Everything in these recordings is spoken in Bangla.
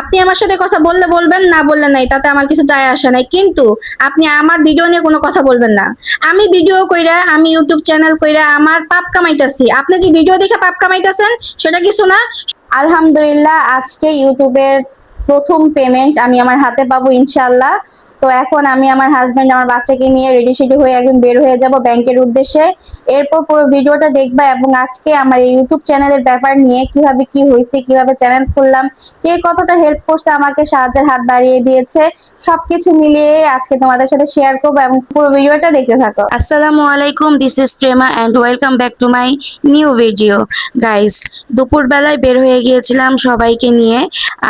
আপনি আমার সাথে কথা বললে বলবেন, না বললে নাই, তাতে আমার কিছু যায় আসে নাই। কিন্তু আপনি আমার ভিডিও নিয়ে কোনো কথা বলবেন না। আমি ভিডিও কইরা, আমি ইউটিউব চ্যানেল কইরা আমার পাপ কামাইতেছি। আপনি যে ভিডিও দেখে পাপ কামাইতেছেন, সেটা কিছু না। আলহামদুলিল্লাহ, আজকে ইউটিউবের প্রথম পেমেন্ট আমি আমার হাতে পাবো ইনশাল্লাহ তো এখন আমি আমার হাজবেন্ড আমার বাচ্চাকে নিয়ে রেডি সেডি হয়ে একদম বের হয়ে যাব ব্যাংকের উদ্দেশ্যে। এরপর পুরো ভিডিওটা দেখবা এবং আজকে আমার এই ইউটিউব চ্যানেলের ব্যাপার নিয়ে কীভাবে কি হয়েছে, কীভাবে চ্যানেল খুললাম, কে কতটা হেল্প করছে আমাকে সাহায্যের হাত বাড়িয়ে দিয়েছে, সবকিছু মিলিয়ে আজকে তোমাদের সাথে শেয়ার করব এবং পুরো ভিডিওটা দেখতে থাকো। আসসালামু আলাইকুম this is Prema and welcome back to my new video guys দুপুরবেলায় বের হয়ে গিয়েছিলাম সবাইকে নিয়ে,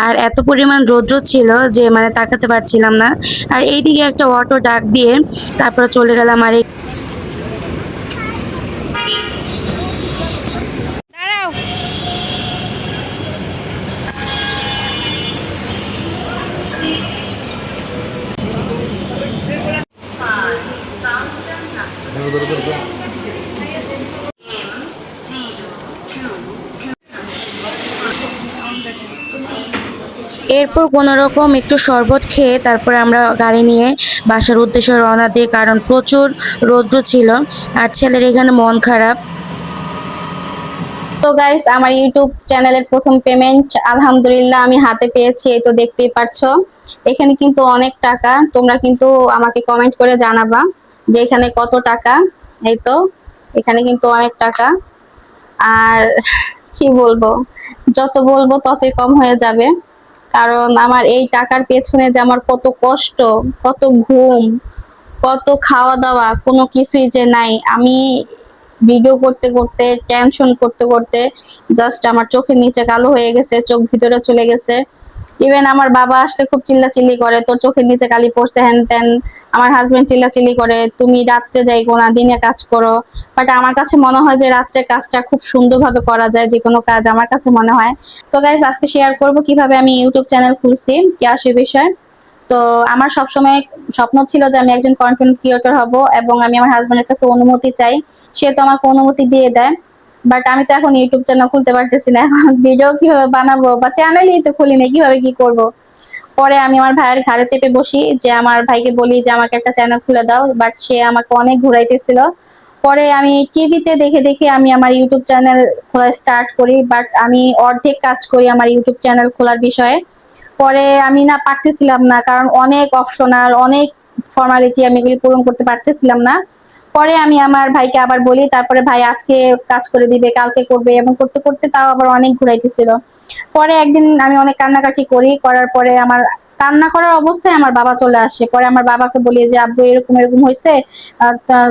আর এত পরিমাণ রৌদ্র ছিল যে মানে তাকাতে পারছিলাম না। আর এইদিকে একটা অটো ডাক দিয়ে তারপরে চলে গেলাম আর এরপর কোনো রকম একটু শরবত খেয়ে তারপরে আমরা গাড়ি নিয়ে বাসার উদ্দেশ্যে রওনা দিই, কারণ প্রচুর রৌদ্র ছিল আর ছেলের এখানে মন খারাপ। তো গাইস আমার ইউটিউব চ্যানেলের প্রথম পেমেন্ট আলহামদুলিল্লাহ আমি হাতে পেয়েছি, এই তো দেখতেই পাচ্ছো এখানে কিন্তু অনেক টাকা, তোমরা কিন্তু আমাকে কমেন্ট করে জানাবা যে এখানে কত টাকা, এই তো, এখানে কিন্তু অনেক টাকা। আর কি বলব, যত বলব ততই কম হয়ে যাবে। কারণ আমার এই টাকার পেছনে যে আমার কত কষ্ট, কত ঘুম, কত খাওয়া দাওয়া কোনো কিছুই যে নাই। আমি ভিডিও করতে করতে টেনশন করতে করতে জাস্ট আমার চোখের নিচে কালো হয়ে গেছে, চোখ ভিতরে চলে গেছে। ইভেন আমার বাবা আসতে খুব চিল্লাচিল্লি করে, তোর চোখের নিচে কালি পড়ছে হ্যান ত্যান আমার হাজবেন্ড চিল্লাচিল্লি করে, তুমি রাত্রে যাই না, দিনে কাজ করো। বাট আমার কাছে মনে হয় যে রাত্রে কাজটা খুব সুন্দরভাবে করা যায়, যে কোনো কাজ আমার কাছে মনে হয়। তো গাইজ আজকে শেয়ার করব কীভাবে আমি ইউটিউব চ্যানেল খুলছি কি সে বিষয়। তো আমার সবসময় স্বপ্ন ছিল যে আমি একজন কন্টেন্ট ক্রিয়েটর হব এবং আমি আমার হাজবেন্ডের কাছে অনুমতি চাই। সে তো আমাকে অনুমতি দিয়ে দেয়। বাট আমি তো এখন ইউটিউব চ্যানেল খুলতে পারতেছি না। এখন ভিডিও কীভাবে বানাবো বা চ্যানেলই তো খুলি না কীভাবে কি করব? পরে আমি আমার ভাইয়ের ঘাড়ে চেপে বসি যে আমার ভাইকে বলি যে আমাকে একটা চ্যানেল খুলে দাও বাট সে আমাকে অনেক ঘুরাইতেছিল। পরে আমি টিভিতে দেখে দেখে আমি আমার ইউটিউব চ্যানেল খোলা স্টার্ট করি বাট আমি অর্ধেক কাজ করি আমার ইউটিউব চ্যানেল খোলার বিষয়ে। পরে আমি না পারতেছিলাম না, কারণ অনেক অপশনাল অনেক ফর্মালিটি আমি এগুলি পূরণ করতে পারতেছিলাম না। পরে আমি আমার ভাইকে আবার বলি, তারপরে ভাই আজকে কাজ করে দিবে, কালকে করবে এবং করতে করতে তাও আবার অনেক ঘুরাইতেছিল। পরে একদিন আমি অনেক কান্নাকাটি করি, করার পরে আমার কান্না করার অবস্থায় আমার বাবা চলে আসে। পরে আমার বাবাকে বলি যে, আব্বু, এরকম এরকম হয়েছে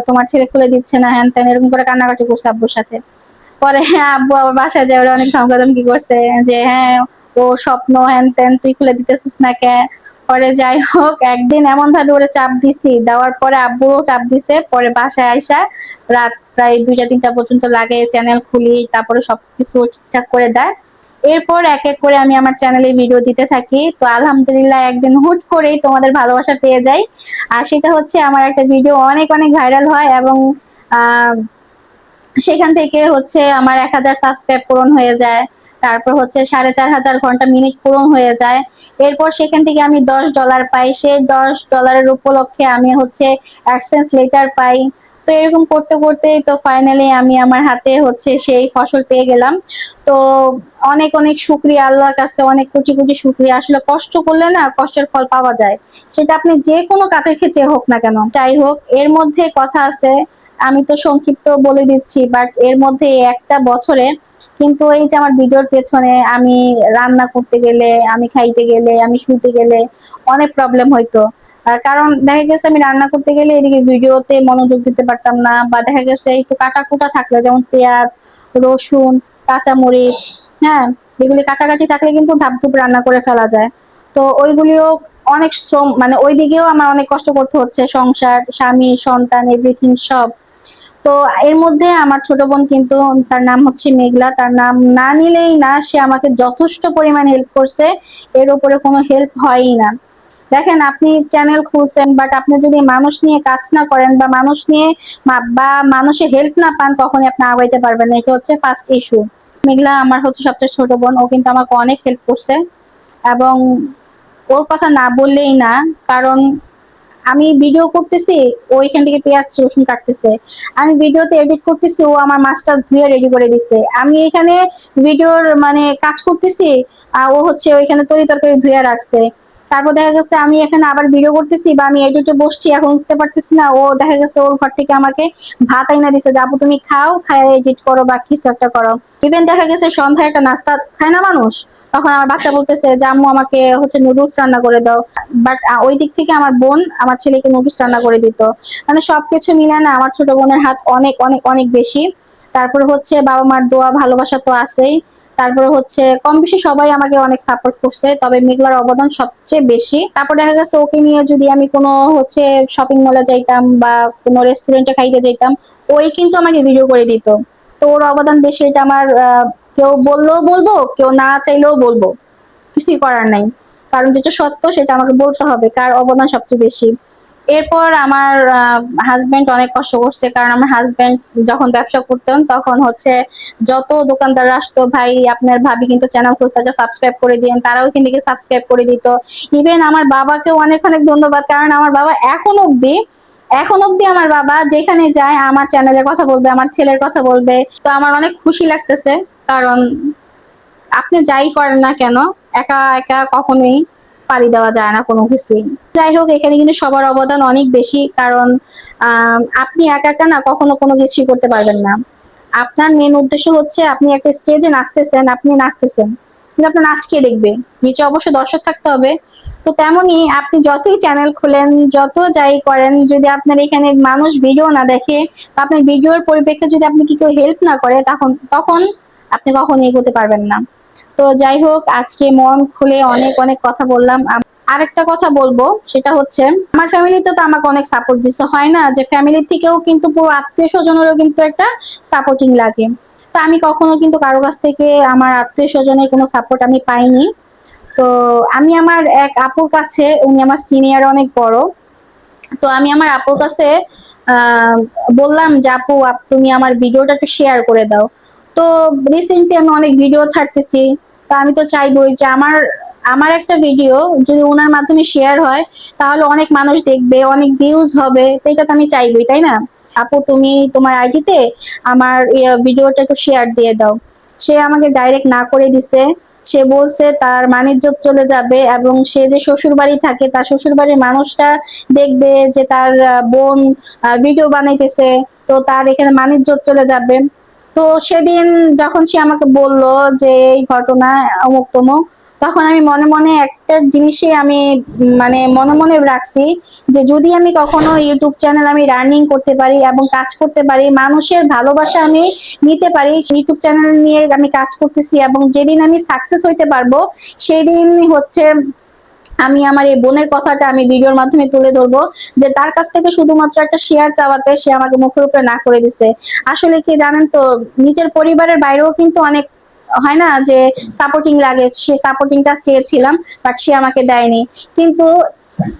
তোমার ছেলে খুলে দিচ্ছে না, হ্যান ত্যান, এরকম করে কান্নাকাটি করছে আব্বুর সাথে। পরে হ্যাঁ আব্বু আবার বাসায় যায়, ওরা অনেক ধমকাধমকি করছে যে হ্যাঁ ও স্বপ্ন, হ্যান ত্যান, তুই খুলে দিতেছিস না কে পরে যাই হোক, একদিন এমন ভাবে ওরা চাপ দিছি। দেওয়ার পরে আব্বুরও চাপ দিছে, পরে বাসায় আইসা রাত প্রায় দুইটা, তিনটা পর্যন্ত লাগে চ্যানেল খুলি, তারপরে সবকিছু ঠিকঠাক করে দেয়। এরপর এক এক করে আমি আমার চ্যানেলে ভিডিও দিতে থাকি। তো আলহামদুলিল্লাহ একদিন হুট করেই তোমাদের ভালোবাসা পেয়ে যাই। আর সেটা হচ্ছে আমার একটা ভিডিও অনেক অনেক ভাইরাল হয় এবং সেখান থেকে হচ্ছে আমার এক হাজার সাবস্ক্রাইব পূরণ হয়ে যায়। তারপর হচ্ছে সাড়ে চার হাজার ঘণ্টা মিনিট পূরণ হয়ে যায়। এরপর সেখান থেকে আমি দশ ডলার পাই। সেই দশ ডলারের উপলক্ষে আমি হচ্ছে অ্যাডসেন্স লেটার পাই। তো এরকম করতে করতে তো ফাইনালি আমি আমার হাতে হচ্ছে সেই ফসল পেয়ে গেলাম। তো অনেক অনেক শুক্রিয়া আল্লাহর কাছে, অনেক কোটি কোটি শুক্রিয়া। আসলে কষ্ট করলে না কষ্টের ফল পাওয়া যায়। সেটা আপনি যে কোনো কাজের ক্ষেত্রে হোক না কেন, যাই হোক, এর মধ্যে কথা আছে। আমি তো সংক্ষিপ্ত বলে দিচ্ছি বাট এর মধ্যে একটা বছরে কিন্তু এই যে আমার ভিডিওর পেছনে আমি রান্না করতে গেলে, আমি খাইতে গেলে, আমি শুতে গেলে অনেক প্রবলেম হইতো। কারণ দেখা গেছে আমি রান্না করতে গেলে এদিকে ভিডিওতে মনোযোগ দিতে পারতাম না, বা দেখা গেছে একটু কাটা কুটা থাকলে, যেমন পেঁয়াজ, রসুন, কাঁচামরিচ হ্যাঁ এগুলি কাটাকাটি থাকলে কিন্তু ধাপধুপ রান্না করে ফেলা যায়। তো ওইগুলিও অনেক শ্রম মানে ওই দিকেও আমার অনেক কষ্ট করতে হচ্ছে। সংসার, স্বামী, সন্তান এভরিথিং সব। তো এর মধ্যে আমার ছোট বোন কিন্তু তার নাম হচ্ছে মেঘলা। তার নাম না নিলেই না, সে আমাকে যথেষ্ট পরিমাণ হেল্প করছে। এর উপরে কোনো হেল্প হয়ই না। দেখেন, আপনি চ্যানেল খুলছেন বাট আপনি যদি মানুষ নিয়ে কাজ না করেন বা মানুষ নিয়ে বা মানুষের হেল্প না পান কখনই আপনি আগাইতে পারবেন না। এটা হচ্ছে ফার্স্ট ইস্যু মেঘলা আমার হচ্ছে সবচেয়ে ছোট বোন। ও কিন্তু আমাকে অনেক হেল্প করছে। এবং ওর কথা না বললেই না, কারণ আমি ভিডিও করতেছি, ও এখান থেকে পেঁয়াজ, রসুন কাটতেছে। আমি ভিডিওতে এডিট করতেছি, ও আমার মাছটা ধুয়ে রেডি করে দিচ্ছে আমি এখানে ভিডিওর মানে কাজ করতেছি আর ও হচ্ছে ওইখানে তরি তরকারি ধুয়ে রাখছে। তারপর দেখা গেছে আমি এখানে আবার ভিডিও করতেছি বা আমি এডিটে বসছি, এখন উঠতে পারতেছি না। ও দেখা গেছে ওর ঘর থেকে আমাকে ভাত আইনা দিছে, যে, আপু, তুমি খাও, খায় এডিট করো বা কিছু একটা করো। ইভেন দেখা গেছে সন্ধ্যায় একটা নাস্তা খায় না মানুষ। তখন আমার বাচ্চা বলতেছে যে, আম্মু, আমাকে হচ্ছে নুডলস রান্না করে দাও। বাট ওই দিক থেকে আমার বোন আমার ছেলেকে নুডলস রান্না করে দিত। মানে সবকিছু মিলে না আমার ছোট বোনের হাত অনেক অনেক অনেক বেশি। তারপর হচ্ছে বাবা মার দোয়া, ভালোবাসা তো আছেই। তারপরে হচ্ছে কম বেশি সবাই আমাকে অনেক সাপোর্ট করছে, তবে মেঘলার অবদান সবচেয়ে বেশি। তারপর দেখা গেছে ওকে নিয়ে যদি আমি কোনো হচ্ছে শপিং মলে যাইতাম বা কোনো রেস্টুরেন্টে খাইতে যাইতাম, ওই কিন্তু আমাকে ভিডিও করে দিত। তো ওর অবদান বেশি, এটা আমার কেউ বললেও বলব, কেউ না চাইলেও বলব। কিছুই করার নাই। কারণ যেটা সত্য, সেটা আমাকে বলতে হবে, কার অবদান সবচেয়ে বেশি। এরপর আমার হাজবেন্ড অনেক কষ্ট করছে, কারণ আমার হাজবেন্ড যখন ব্যবসা করতেন, তখন হচ্ছে যত দোকানদার আসতো, ভাই, আপনার ভাবি কিন্তু চ্যানেল খুঁজতে সাবস্ক্রাইব করে দিন তারাও কিন্তু সাবস্ক্রাইব করে দিত। ইভেন আমার বাবাকেও অনেক অনেক ধন্যবাদ, কারণ আমার বাবা এখন অব্দি এখন অব্দি আমার বাবা যেখানে যায়, আমার চ্যানেলে কথা বলবে, আমার ছেলের কথা বলবে। তো আমার অনেক খুশি লাগতেছে। কারণ আপনি যাই করেন না কেন, একা একা কখনোই পাড়ি দেওয়া যায় না কোনো কিছুই। যাই হোক, এখানে কিন্তু সবার অবদান অনেক বেশি, কারণ আপনি একা একা না কখনো কোনো কিছুই করতে পারবেন না। আপনার মেন উদ্দেশ্য হচ্ছে আপনি একটা স্টেজে নাচতেছেন, আপনি নাচতেছেন। কিন্তু আপনার নাচ কে দেখবে? নিচে অবশ্য দর্শক থাকতে হবে। তো তেমনি আপনি যতই চ্যানেল খোলেন, যত যাই করেন, যদি আপনার এখানে মানুষ ভিডিও না দেখে, বা আপনার ভিডিওর পরিপ্রেক্ষিতে যদি আপনি কি কেউ হেল্প না করে, তখন তখন আপনি কখনো এগোতে পারবেন না। তো যাই হোক, আজকে মন খুলে অনেক অনেক কথা বললাম। আম- আরেকটা কথা বলব, সেটা হচ্ছে, আমার ফ্যামিলিতে তো আমাকে অনেক সাপোর্ট দিচ্ছে হয় না? যে ফ্যামিলি থেকেও কিন্তু পুরো আত্মীয় স্বজনেরও কিন্তু একটা সাপোর্টিং লাগে। তো আমি কখনো কিন্তু কারও কাছ থেকে আমার আত্মীয় স্বজনের কোনো সাপোর্ট আমি পাইনি। তো আমি আমার এক আপুর কাছে, উনি আমার সিনিয়র অনেক বড়। তো আমি আমার আপুর কাছে বললাম যে, আপ- তুমি আমার ভিডিওটা একটু শেয়ার করে দাও। তো রিসেন্টলি আমি অনেক ভিডিও ছাড়তেছি। তো আমি তো চাইবোই যে আমার আমার একটা ভিডিও যদি ওনার মাধ্যমে শেয়ার হয়, তাহলে অনেক মানুষ দেখবে, অনেক ভিউজ হবে। তো এটা তো আমি চাইবোই, তাই না? আপু, তুমি তোমার আইডিতে আমার ভিডিওটা একটু শেয়ার দিয়ে দাও। সে আমাকে ডাইরেক্ট না করে দিছে। সে বলছে তার মানিজ্যত চলে যাবে এবং সে যে শ্বশুর বাড়ি থাকে, তার শ্বশুর বাড়ির মানুষটা দেখবে যে তার বোন ভিডিও বানাইতেছে। তো তার এখানে মানিজ্যত চলে যাবে। তো সেদিন যখন সে আমাকে বলল যে এই ঘটনা অমুক তমুক, তখন আমি মনে মনে একটা জিনিসই আমি মানে মনে মনে রাখছি যে যদি আমি কখনো ইউটিউব চ্যানেল আমি রানিং করতে পারি এবং কাজ করতে পারি, মানুষের ভালোবাসা আমি নিতে পারি, ইউটিউব চ্যানেল নিয়ে আমি কাজ করতেছি এবং যেদিন আমি সাকসেস হইতে পারব সেই দিন হচ্ছে আমি আমার এই বোনের কথাটা আমি ভিডিওর মাধ্যমে তুলে ধরবো যে তার কাছ থেকে শুধুমাত্র একটা শেয়ার চাওয়াতে সে আমাকে মুখের উপরে না করে দিছে। আসলে কি জানেন তো, নিজের পরিবারের বাইরেও কিন্তু অনেক হয় না যে সাপোর্টিং লাগে, সে সাপোর্টিংটা চেয়েছিলাম বাট সে আমাকে দেয়নি। কিন্তু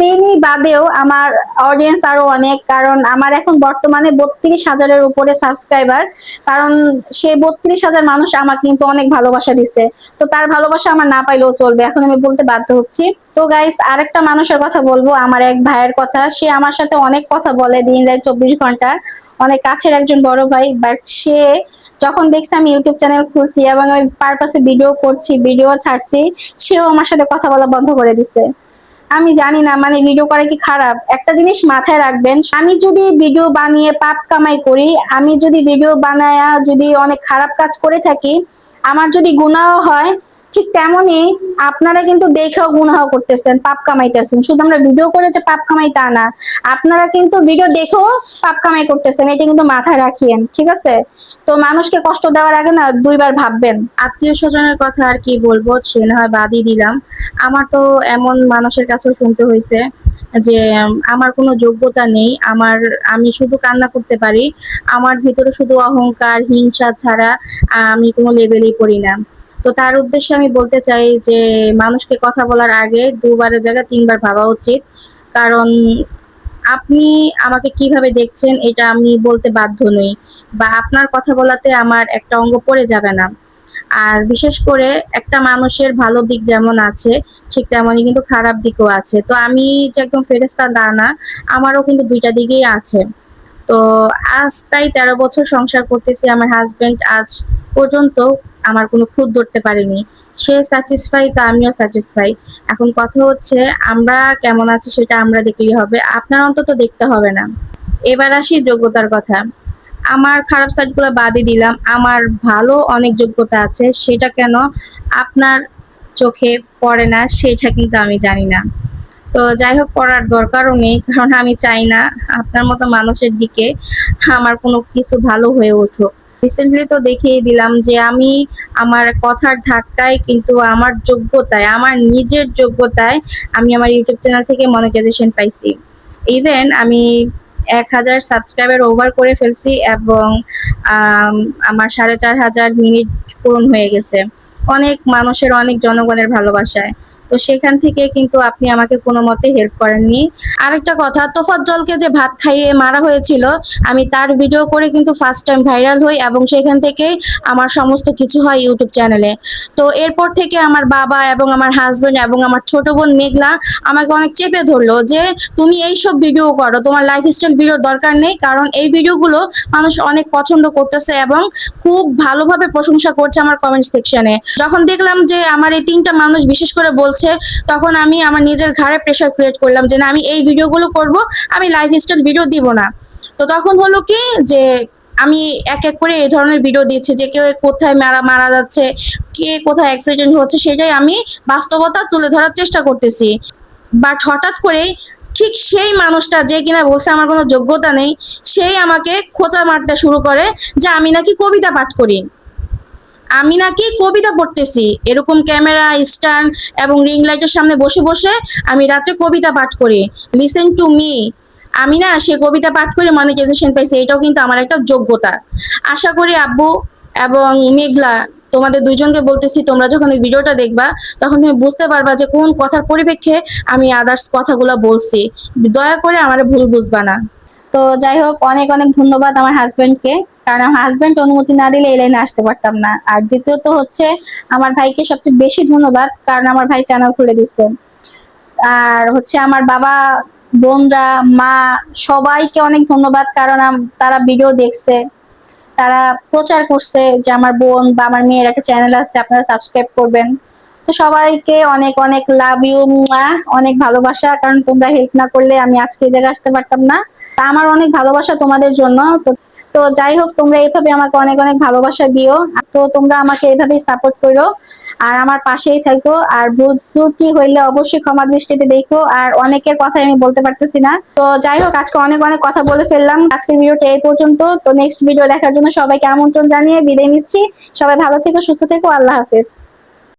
তিনি বাদেও আমার অডিয়েন্স আরও অনেক, কারণ আমার এখন বর্তমানে বত্রিশ হাজারের উপরে সাবস্ক্রাইবার কারণ সেই বত্রিশ হাজার মানুষ আমাকে কিন্তু অনেক ভালোবাসা দিচ্ছে তো তার ভালোবাসা আমার না পাইলেও চলবে, এখন আমি বলতে বাধ্য হচ্ছি। তো গাইস আরেকটা মানুষের কথা বলব, আমার এক ভাইয়ের কথা। সে আমার সাথে অনেক কথা বলে দিন রাত চব্বিশ ঘণ্টা। অনেক কাছের একজন বড় ভাই বাট সে যখন দেখছি আমি ইউটিউব চ্যানেল খুলছি এবং আমি পারপাসে ভিডিও করছি ভিডিও ছাড়ছি, সেও আমার সাথে কথা বলা বন্ধ করে দিছে। আমি জানি না মানে ভিডিও করা কি খারাপ। একটা জিনিস মাথায় রাখবেন, আমি যদি ভিডিও বানিয়ে পাপ কামাই করি, আমি যদি ভিডিও বানায়া যদি অনেক খারাপ কাজ করে থাকি, আমার যদি গুনাহ হয় ঠিক তেমনি আপনারা কিন্তু দেখেও গুনাহ করতেছেন, পাপ কামাইতেছেন। শুধু আমরা ভিডিও করে যে পাপ কামাই তা না, আপনারা কিন্তু ভিডিও দেখেও পাপ কামাই করতেছেন, এটা কিন্তু মাথায় রাখিয়েন, ঠিক আছে? তো মানুষকে কষ্ট দেওয়ার আগে না দুইবার ভাববেন। আত্মীয় স্বজনের কথা আর কি বলব, সে না হয় বাদই দিলাম। আমার তো এমন মানুষের কাছেও শুনতে হয়েছে যে, আমার কোনো যোগ্যতা নেই, আমার, আমি শুধু কান্না করতে পারি, আমার ভিতরে শুধু অহংকার, হিংসা ছাড়া আমি কোনো লেভেলেই পড়ি না। তো তার উদ্দেশ্যে আমি বলতে চাই যে মানুষকে কথা বলার আগে দুবারের জায়গায় তিনবার ভাবা উচিত। কারণ আপনি আমাকে কীভাবে দেখছেন এটা আমি বলতে বাধ্য নই বা আপনার কথা বলাতে আমার একটা অঙ্গ পড়ে যাবে না। আর বিশেষ করে একটা মানুষের ভালো দিক যেমন আছে, ঠিক তেমনই কিন্তু খারাপ দিকও আছে। তো আমি যে একদম ফেরেস্তা দা না আমারও কিন্তু দুইটা দিকেই আছে। তো আজ প্রায় তেরো বছর সংসার করতেছি, আমার হাজবেন্ড আজ পর্যন্ত আমার কোনো খুদ ধরতে পারেনি। সে স্যাটিসফাই তো আমিও স্যাটিসফাই এখন কথা হচ্ছে, আমরা কেমন আছি সেটা আমরা দেখলেই হবে। আপনার অন্তত দেখতে হবে না। এবার আসি যোগ্যতার কথা। আমার খারাপ সাইডগুলো বাদই দিলাম। আমার ভালো অনেক যোগ্যতা আছে, সেটা কেন আপনার চোখে পড়ে না, সেটা কিন্তু আমি জানি না। তো যাই হোক করার দরকারও নেই, কারণ আমি চাই না আপনার মতো মানুষের দিকে আমার কোনো কিছু ভালো হয়ে উঠুক। রিসেন্টলি তো দেখিয়ে দিলাম যে আমি আমার কথার ধাক্কায় কিন্তু আমার যোগ্যতায়, আমার নিজের যোগ্যতায় আমি আমার ইউটিউব চ্যানেল থেকে মনিটাইজেশন পাইছি। ইভেন আমি এক হাজার সাবস্ক্রাইবার ওভার করে ফেলছি এবং আমার সাড়ে চার হাজার মিনিট পূরণ হয়ে গেছে। অনেক মানুষের, অনেক জনগণের ভালোবাসায়। তো সেখান থেকে কিন্তু আপনি আমাকে কোনো মতে হেল্প করেননি। আরেকটা কথা, তোফাজ্জলকে যে ভাত খাইয়ে মারা হয়েছিল, আমি তার ভিডিও করে কিন্তু ফার্স্ট টাইম ভাইরাল হই এবং সেখান থেকেই আমার সমস্ত কিছু হয় ইউটিউব চ্যানেলে তো এরপর থেকে আমার বাবা এবং আমার হাজবেন্ড এবং আমার ছোট বোন মেঘলা আমাকে অনেক চেপে ধরলো যে, তুমি এই সব ভিডিও করো, তোমার লাইফস্টাইল ভিডিও দরকার নেই, কারণ এই ভিডিওগুলো মানুষ অনেক পছন্দ করতেছে এবং খুব ভালোভাবে প্রশংসা করছে আমার কমেন্ট সেকশনে যখন দেখলাম যে আমার এই তিনটা মানুষ বিশেষ করে বলছে তখন আমি আমার নিজের ঘাড়ে প্রেশার ক্রিয়েট করলাম যে না, আমি এই ভিডিওগুলো করব, আমি লাইফ স্টাইল ভিডিও দিব না। তো তখন হলো কি যে, আমি এক এক করে এই ধরনের ভিডিও দিচ্ছি যে কেউ কোথায় মারা মারা যাচ্ছে, কে কোথায় অ্যাক্সিডেন্ট হচ্ছে, সেটাই আমি বাস্তবতা তুলে ধরার চেষ্টা করতেছি। বাট হঠাৎ করে ঠিক সেই মানুষটা যে কিনা বলছে আমার কোনো যোগ্যতা নেই, সেই আমাকে খোঁচা মারতে শুরু করে যে আমি নাকি কবিতা পাঠ করি। আমি নাকি কবিতা পড়তেছি। এরকম ক্যামেরা, স্ট্যান্ড এবং রিং লাইটের সামনে বসে বসে আমি রাত্রে কবিতা পাঠ করি। লিসেন টু মি আমি না সে কবিতা পাঠ করে মনিটাইজেশন পাইছি, এটাও কিন্তু আমার একটা যোগ্যতা। আশা করি আব্বু এবং মেঘলা, তোমাদের দুইজনকে বলতেছি, তোমরা যখন এই ভিডিওটা দেখবা, তখন তুমি বুঝতে পারবা যে কোন কথার পরিপ্রেক্ষে আমি আদার্স কথাগুলো বলছি। দয়া করে আমার ভুল বুঝবা না। তো যাই হোক, অনেক অনেক ধন্যবাদ আমার হাজবেন্ডকে কারণ আমার হাজবেন্ড অনুমতি না দিলে এই লাইনে আসতে পারতাম না। আর দ্বিতীয়ত হচ্ছে, আমার ভাইকে সবচেয়ে বেশি ধন্যবাদ, কারণ আমার ভাই চ্যানেল খুলে দিচ্ছে আর হচ্ছে আমার বাবা, বোনরা, মা, সবাইকে অনেক ধন্যবাদ, কারণ তারা ভিডিও দেখছে। তারা প্রচার করছে যে আমার বোন বা আমার মেয়ের একটা চ্যানেল আছে, আপনারা সাবস্ক্রাইব করবেন। তো সবাইকে অনেক অনেক লাভ ইউ অনেক ভালোবাসা, কারণ তোমরা হেল্প না করলে আমি আজকে এই জায়গায় আসতে পারতাম না। তা আমার অনেক ভালোবাসা তোমাদের জন্য। তো যাই হোক, তোমরা এইভাবে আমাকে অনেক অনেক ভালোবাসা দিও। তো তোমরা আমাকে এইভাবেই সাপোর্ট করো। আর আমার পাশেই থাকো। আর ভুল ত্রুটি হইলে অবশ্যই ক্ষমা দৃষ্টিতে দেখো। আর অনেকের কথা আমি বলতে পারতেছি না। তো যাই হোক, আজকে অনেক অনেক কথা বলে ফেললাম। আজকের ভিডিওটা এই পর্যন্ত। তো নেক্সট ভিডিও দেখার জন্য সবাইকে আমন্ত্রণ জানিয়ে বিদায় নিচ্ছি। সবাই ভালো থেকো, সুস্থ থেকো। আল্লাহ হাফেজ।